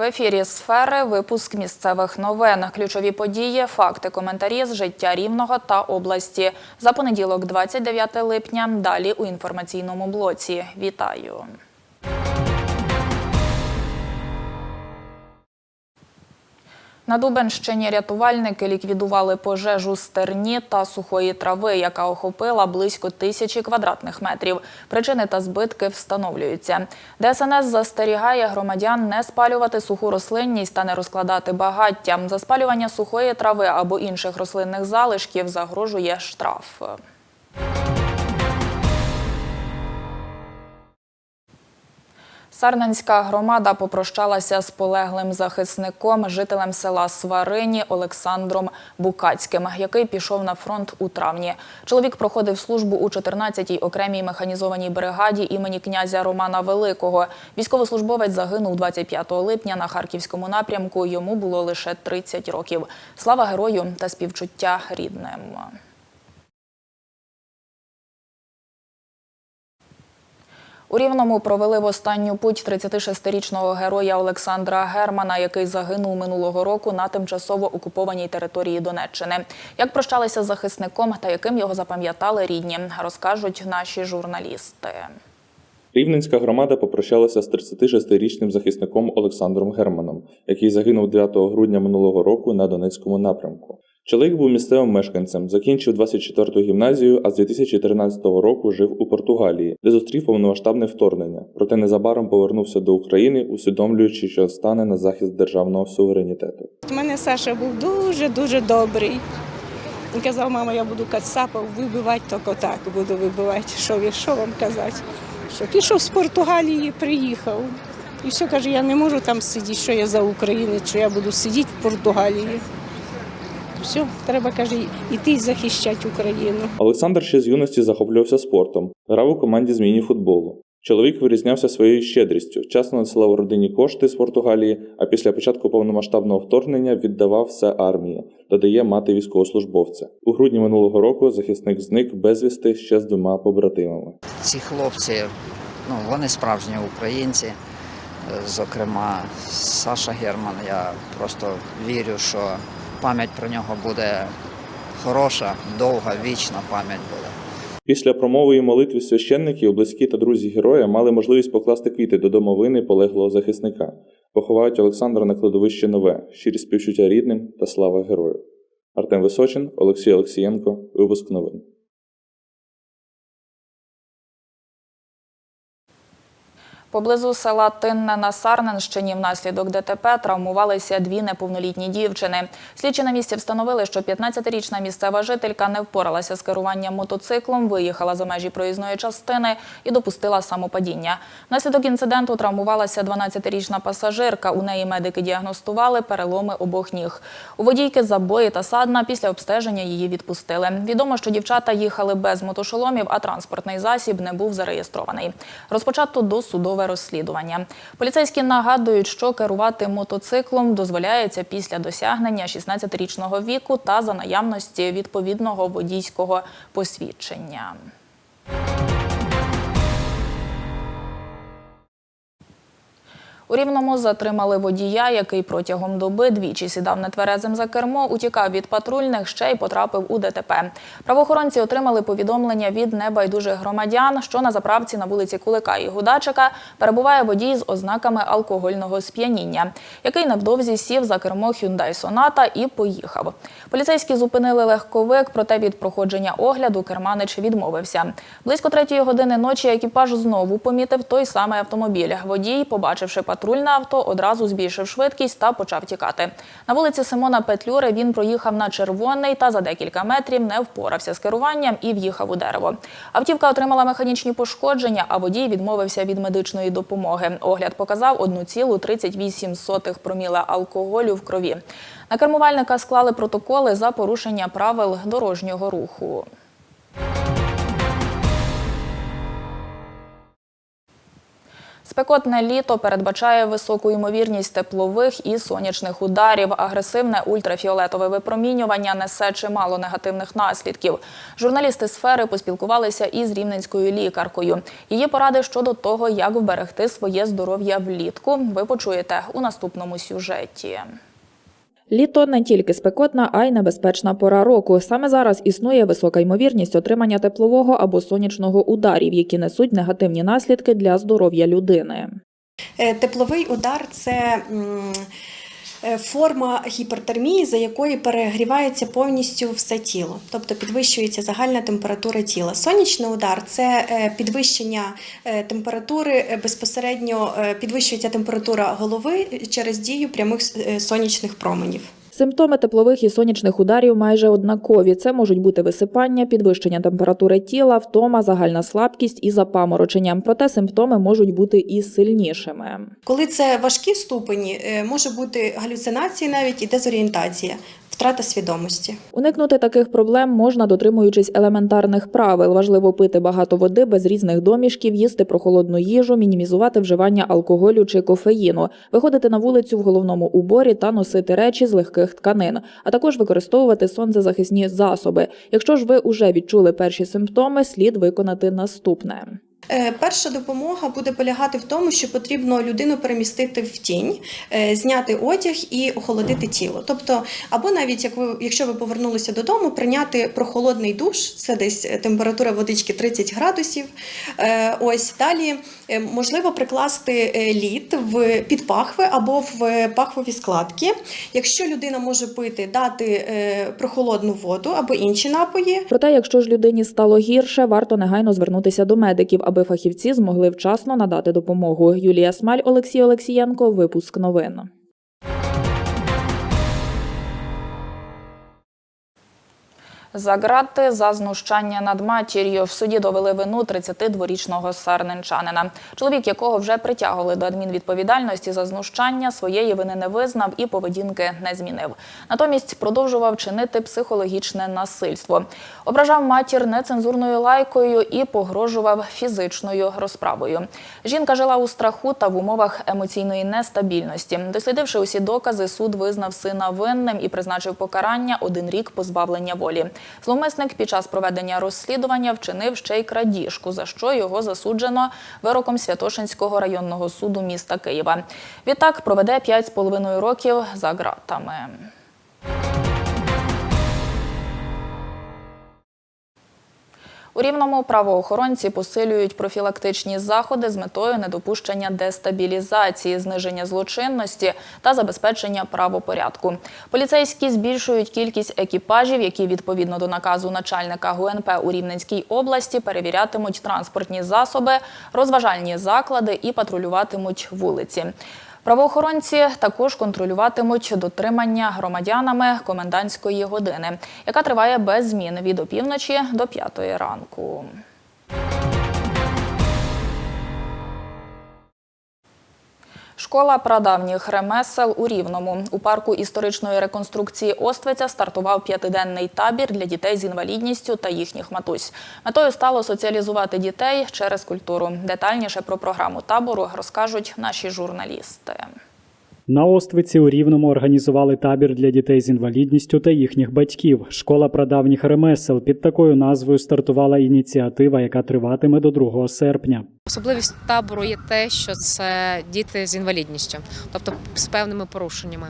В ефірі сфери випуск місцевих новин. Ключові події, факти, коментарі з життя Рівного та області. За понеділок, 29 липня. Далі у інформаційному блоці. Вітаю. На Дубенщині рятувальники ліквідували пожежу стерні та сухої трави, яка охопила близько тисячі квадратних метрів. Причини та збитки встановлюються. ДСНС застерігає громадян не спалювати суху рослинність та не розкладати багаття. За спалювання сухої трави або інших рослинних залишків загрожує штраф. Сарненська громада попрощалася з полеглим захисником, жителем села Сварині Олександром Букацьким, який пішов на фронт у травні. Чоловік проходив службу у 14-й окремій механізованій бригаді імені князя Романа Великого. Військовослужбовець загинув 25 липня на харківському напрямку. Йому було лише 30 років. Слава герою та співчуття рідним. У Рівному провели в останню путь 36-річного героя Олександра Германа, який загинув минулого року на тимчасово окупованій території Донеччини. Як прощалися з захисником та яким його запам'ятали рідні, розкажуть наші журналісти. Рівненська громада попрощалася з 36-річним захисником Олександром Германом, який загинув 9 грудня минулого року на Донецькому напрямку. Чоловік був місцевим мешканцем, закінчив 24-ту гімназію, а з 2013 року жив у Португалії, де зустрів повномасштабне вторгнення. Проте незабаром повернувся до України, усвідомлюючи, що стане на захист державного суверенітету. У мене Саша був дуже-дуже добрий. Він казав, мама, я буду кацапів вибивати, тільки так буду вибивати. Що, що вам казати? Що пішов з Португалії, приїхав. І все каже, я не можу там сидіти, що я за Україну, що я буду сидіти в Португалії. Все, треба, каже, іти і захищати Україну. Олександр ще з юності захоплювався спортом, грав у команді з міні-футболу. Чоловік вирізнявся своєю щедрістю, часто надсилав родині кошти з Португалії, а після початку повномасштабного вторгнення віддавав все армії, додає мати військовослужбовця. У грудні минулого року захисник зник безвісти ще з двома побратимами. ці хлопці, ну, вони справжні українці. Е, Зокрема, Саша Герман. Я просто вірю, що пам'ять про нього буде хороша, довга, вічна пам'ять буде. Після промови і молитви священників близькі та друзі героя мали можливість покласти квіти до домовини полеглого захисника. Поховають Олександра на кладовище нове, щирі співчуття рідним та слава герою. Артем Височин, Олексій Олексієнко, випуск новин. Поблизу села Тинне на Сарненщині внаслідок ДТП травмувалися дві неповнолітні дівчини. Слідчі на місці встановили, що 15-річна місцева жителька не впоралася з керуванням мотоциклом, виїхала за межі проїзної частини і допустила самопадіння. Внаслідок інциденту травмувалася 12-річна пасажирка. У неї медики діагностували переломи обох ніг. У водійки забої та садна після обстеження її відпустили. Відомо, що дівчата їхали без мотошоломів, а транспортний засіб не був зареєстрований. Розпочато досудове розслідування. Поліцейські нагадують, що керувати мотоциклом дозволяється після досягнення 16-річного віку та за наявності відповідного водійського посвідчення. У Рівному затримали водія, який протягом доби двічі сідав нетверезим за кермо, утікав від патрульних, ще й потрапив у ДТП. Правоохоронці отримали повідомлення від небайдужих громадян, що на заправці на вулиці Кулика і Гудачика перебуває водій з ознаками алкогольного сп'яніння, який невдовзі сів за кермо Hyundai Sonata і поїхав. Поліцейські зупинили легковик, проте від проходження огляду керманич відмовився. Близько третьої години ночі екіпаж знову помітив той самий автомобіль. Водій, побачивши патрульне авто, одразу збільшив швидкість та почав тікати. На вулиці Симона Петлюри він проїхав на червоний та за декілька метрів не впорався з керуванням і в'їхав у дерево. Автівка отримала механічні пошкодження, а водій відмовився від медичної допомоги. Огляд показав 1,38 проміла алкоголю в крові. На кермувальника склали протоколи за порушення правил дорожнього руху. Спекотне літо передбачає високу ймовірність теплових і сонячних ударів. Агресивне ультрафіолетове випромінювання несе чимало негативних наслідків. Журналісти сфери поспілкувалися із рівненською лікаркою. Її поради щодо того, як вберегти своє здоров'я влітку, ви почуєте у наступному сюжеті. Літо не тільки спекотна, а й небезпечна пора року. Саме зараз існує висока ймовірність отримання теплового або сонячного ударів, які несуть негативні наслідки для здоров'я людини. Е, Тепловий удар це форма гіпертермії, за якої перегрівається повністю все тіло, тобто підвищується загальна температура тіла. Сонячний удар це е, підвищення е, температури е, безпосередньо е, підвищується температура голови через дію прямих е, сонячних променів. Симптоми теплових і сонячних ударів майже однакові. Це можуть бути висипання, підвищення температури тіла, втома, загальна слабкість і запаморочення. Проте симптоми можуть бути і сильнішими. Коли це важкі ступені, е, може бути галюцинації навіть і дезорієнтація, втрата свідомості. Уникнути таких проблем можна, дотримуючись елементарних правил. Важливо пити багато води без різних домішків, їсти прохолодну їжу, мінімізувати вживання алкоголю чи кофеїну, виходити на вулицю в головному уборі та носити речі з легких тканин, а також використовувати сонцезахисні засоби. Якщо ж ви уже відчули перші симптоми, слід виконати наступне. Е, Перша допомога буде полягати в тому, що потрібно людину перемістити в тінь, е, зняти одяг і охолодити тіло. Тобто, або навіть як ви, якщо ви повернулися додому, прийняти прохолодний душ, це десь температура водички 30 градусів. Е, Ось далі можливо прикласти лід в під пахви або в пахвові складки. Якщо людина може пити, дати прохолодну воду або інші напої. Проте, якщо ж людині стало гірше, варто негайно звернутися до медиків, аби фахівці змогли вчасно надати допомогу. Юлія Смаль, Олексій Олексієнко. Випуск новин. За грати за знущання над матір'ю в суді довели вину 32-річного сарненчанина. Чоловік, якого вже притягували до адмінвідповідальності за знущання, своєї вини не визнав і поведінки не змінив. Натомість продовжував чинити психологічне насильство. Ображав матір нецензурною лайкою і погрожував фізичною розправою. Жінка жила у страху та в умовах емоційної нестабільності. Дослідивши усі докази, суд визнав сина винним і призначив покарання один рік позбавлення волі. Зловмисник під час проведення розслідування вчинив ще й крадіжку, за що його засуджено вироком Святошинського районного суду міста Києва. Відтак проведе 5,5 років за ґратами. У рівному правоохоронці посилюють профілактичні заходи з метою недопущення дестабілізації, зниження злочинності та забезпечення правопорядку. Поліцейські збільшують кількість екіпажів, які відповідно до наказу начальника ГУНП у Рівненській області перевірятимуть транспортні засоби, розважальні заклади і патрулюватимуть вулиці. Правоохоронці також контролюватимуть дотримання громадянами комендантської години, яка триває без змін від опівночі до п'ятої ранку. Школа прадавніх ремесел у Рівному. У парку історичної реконструкції Оствиця стартував п'ятиденний табір для дітей з інвалідністю та їхніх матусь. Метою стало соціалізувати дітей через культуру. Детальніше про програму табору розкажуть наші журналісти. На Оствиці у Рівному організували табір для дітей з інвалідністю та їхніх батьків. Школа прадавніх ремесел під такою назвою стартувала ініціатива, яка триватиме до 2 серпня. Особливість табору є те, що це діти з інвалідністю, тобто з певними порушеннями.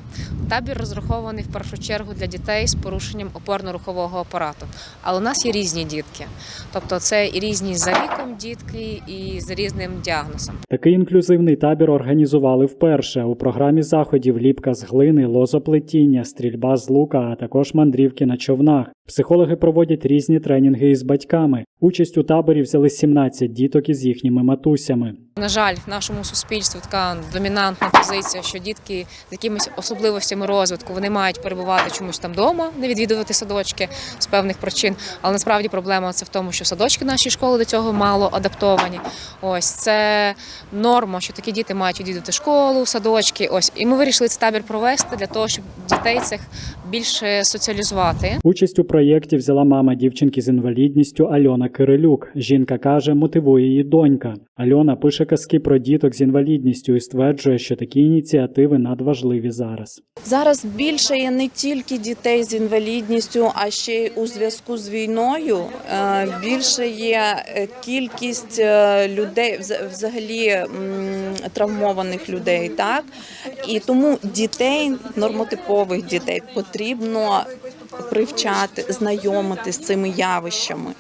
Табір розрахований в першу чергу для дітей з порушенням опорно-рухового апарату. Але у нас є різні дітки, тобто це і різні за віком дітки, і з різним діагнозом. Такий інклюзивний табір організували вперше. У програмі заходів ліпка з глини, лозоплетіння, стрільба з лука, а також мандрівки на човнах. Психологи проводять різні тренінги із батьками. Участь у таборі взяли 17 діток із їхніми матусями. На жаль, в нашому суспільстві така домінантна позиція, що дітки з якимись особливостями розвитку вони мають перебувати чомусь там вдома, не відвідувати садочки з певних причин. Але насправді проблема це в тому, що садочки нашої школи до цього мало адаптовані. Ось це норма, що такі діти мають відвідувати школу, садочки. Ось і ми вирішили цей табір провести для того, щоб дітей цих більше соціалізувати. Участь у проєкті взяла мама дівчинки з інвалідністю Альона Кирилюк. Жінка каже, мотивує її донька. Альона пише казки про діток з інвалідністю і стверджує, що такі ініціативи надважливі зараз. Зараз більше є не тільки дітей з інвалідністю, а ще й у зв'язку з війною. е, Більше є е, кількість е, людей, взагалі травмованих людей, так і тому дітей, нормотипових дітей, потрібно привчати, знайомити з цими явищами.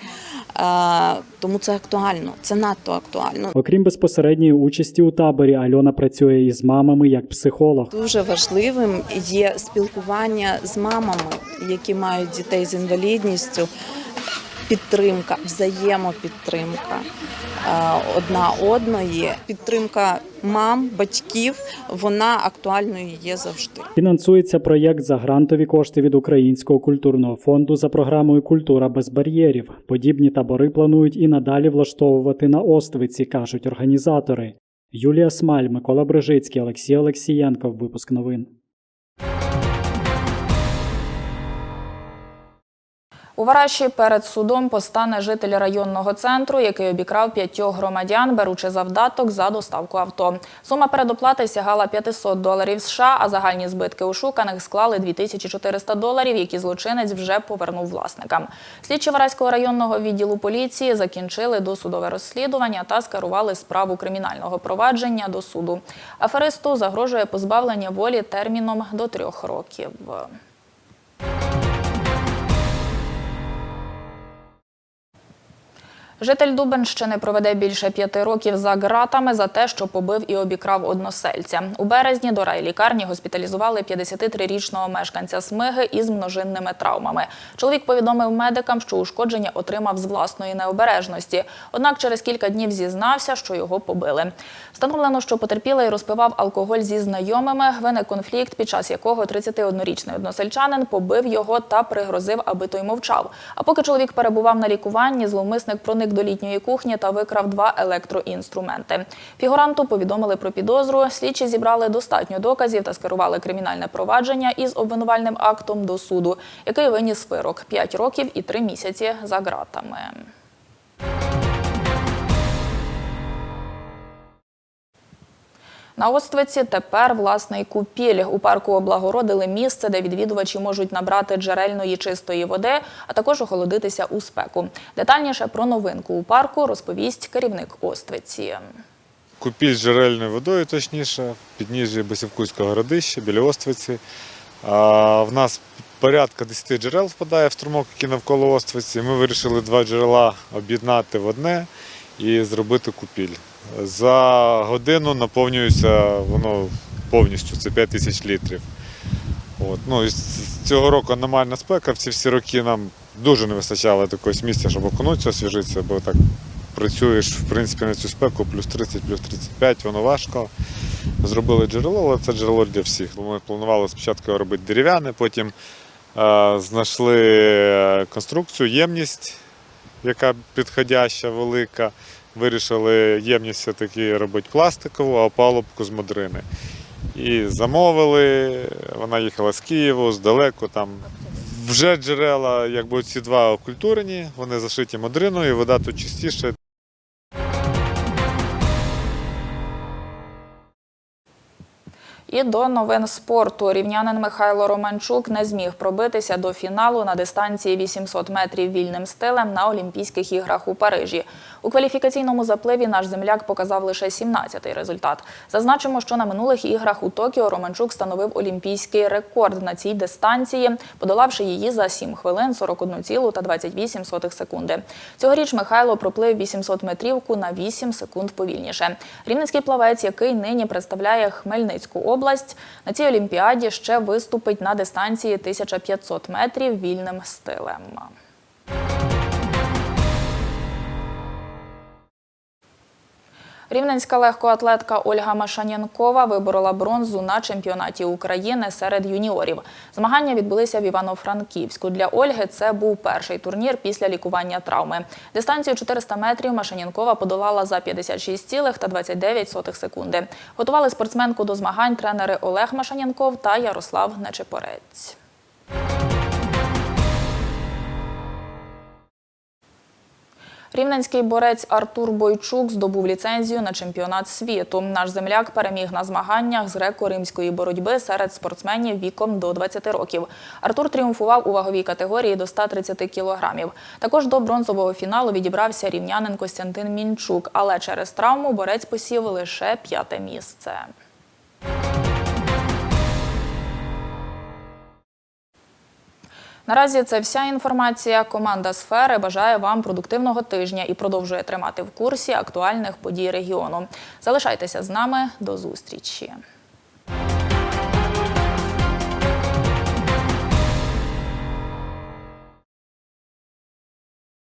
Е, Тому це актуально, це надто актуально. Окрім безпосередньої участі у таборі, Альона працює із мамами як психолог. Дуже важливим є спілкування з мамами, які мають дітей з інвалідністю, підтримка, взаємопідтримка е, одна одної, підтримка мам, батьків, вона актуальною є завжди. Фінансується проєкт за грантові кошти від Українського культурного фонду за програмою Культура без бар'єрів. Подібні табори планують і надалі влаштовувати на Оствиці, кажуть організатори. Юлія Смаль, Микола Брижицький, Олексій Олексієнко. Випуск новин. У Вараші перед судом постане житель районного центру, який обікрав п'ятьох громадян, беручи завдаток за доставку авто. Сума передоплати сягала 500 доларів США, а загальні збитки ушуканих склали 2400 доларів, які злочинець вже повернув власникам. Слідчі Вараського районного відділу поліції закінчили досудове розслідування та скерували справу кримінального провадження до суду. Аферисту загрожує позбавлення волі терміном до трьох років. Житель Дубенщини проведе більше п'яти років за ґратами за те, що побив і обікрав односельця. У березні до райлікарні госпіталізували 53-річного мешканця Смиги із множинними травмами. Чоловік повідомив медикам, що ушкодження отримав з власної необережності. Однак через кілька днів зізнався, що його побили. Встановлено, що потерпілий розпивав алкоголь зі знайомими. Виник конфлікт, під час якого 31-річний односельчанин побив його та пригрозив, аби той мовчав. А поки чоловік перебував на лікуванні, зловмисник проник до літньої кухні та викрав два електроінструменти. Фігуранту повідомили про підозру. Слідчі зібрали достатньо доказів та скерували кримінальне провадження із обвинувальним актом до суду, який виніс вирок 5 років і 3 місяці за ґратами. На Оствиці тепер власний купіль. У парку облагородили місце, де відвідувачі можуть набрати джерельної чистої води, а також охолодитися у спеку. Детальніше про новинку у парку розповість керівник Оствиці. Купіль з джерельною водою, точніше, в підніжжі Басівкутського городища біля Оствиці. В нас порядка 10 джерел впадає в струмок, які навколо Оствиці. Ми вирішили два джерела об'єднати в одне і зробити купіль. За годину наповнюється воно повністю, це 5 тисяч літрів. От. Ну, і цього року аномальна спека. В ці всі роки нам дуже не вистачало такогось місця, щоб окунутися, освіжитися, бо так працюєш в принципі на цю спеку, плюс 30, плюс 35, воно важко. Зробили джерело, але це джерело для всіх. Ми планували спочатку робити дерев'яне, потім е, знайшли конструкцію, ємність, яка підходяща, велика. Вирішили ємність все-таки робити пластикову, а опалубку з модрини. І замовили, вона їхала з Києву, здалеку там. Вже джерела, якби ці два окультурені, вони зашиті модриною, вода тут чистіше. І до новин спорту рівнянин Михайло Романчук не зміг пробитися до фіналу на дистанції 800 метрів вільним стилем на Олімпійських іграх у Парижі. У кваліфікаційному запливі наш земляк показав лише 17-й результат. Зазначимо, що на минулих іграх у Токіо Романчук становив олімпійський рекорд на цій дистанції, подолавши її за 7 хвилин 41,28 секунди. Цьогоріч Михайло проплив 800 метрівку на 8 секунд повільніше. Рівненський плавець, який нині представляє Хмельницьку область, на цій олімпіаді ще виступить на дистанції 1500 метрів вільним стилем. Рівненська легкоатлетка Ольга Машанянкова виборола бронзу на чемпіонаті України серед юніорів. Змагання відбулися в Івано-Франківську. Для Ольги це був перший турнір після лікування травми. Дистанцію 400 метрів Машанянкова подолала за 56,29 секунди. Готували спортсменку до змагань тренери Олег Машанянков та Ярослав Нечепорець. Рівненський борець Артур Бойчук здобув ліцензію на чемпіонат світу. Наш земляк переміг на змаганнях з греко-римської боротьби серед спортсменів віком до 20 років. Артур тріумфував у ваговій категорії до 130 кілограмів. Також до бронзового фіналу відібрався рівнянин Костянтин Мінчук, але через травму борець посів лише п'яте місце. Наразі це вся інформація. Команда сфери бажає вам продуктивного тижня і продовжує тримати в курсі актуальних подій регіону. Залишайтеся з нами до зустрічі.